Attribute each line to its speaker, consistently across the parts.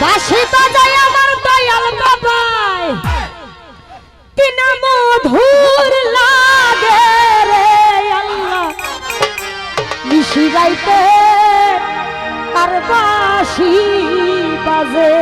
Speaker 1: বাসি বাজায় আমার দয়াল বাবাই। কিনা মধুর লাগে রে আল্লাহ। নিশি গাইতে তার বাসি বাজে।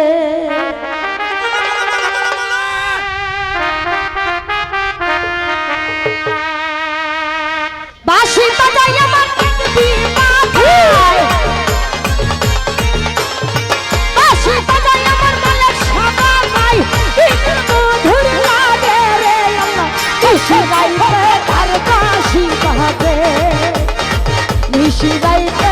Speaker 1: বাসি গাইতে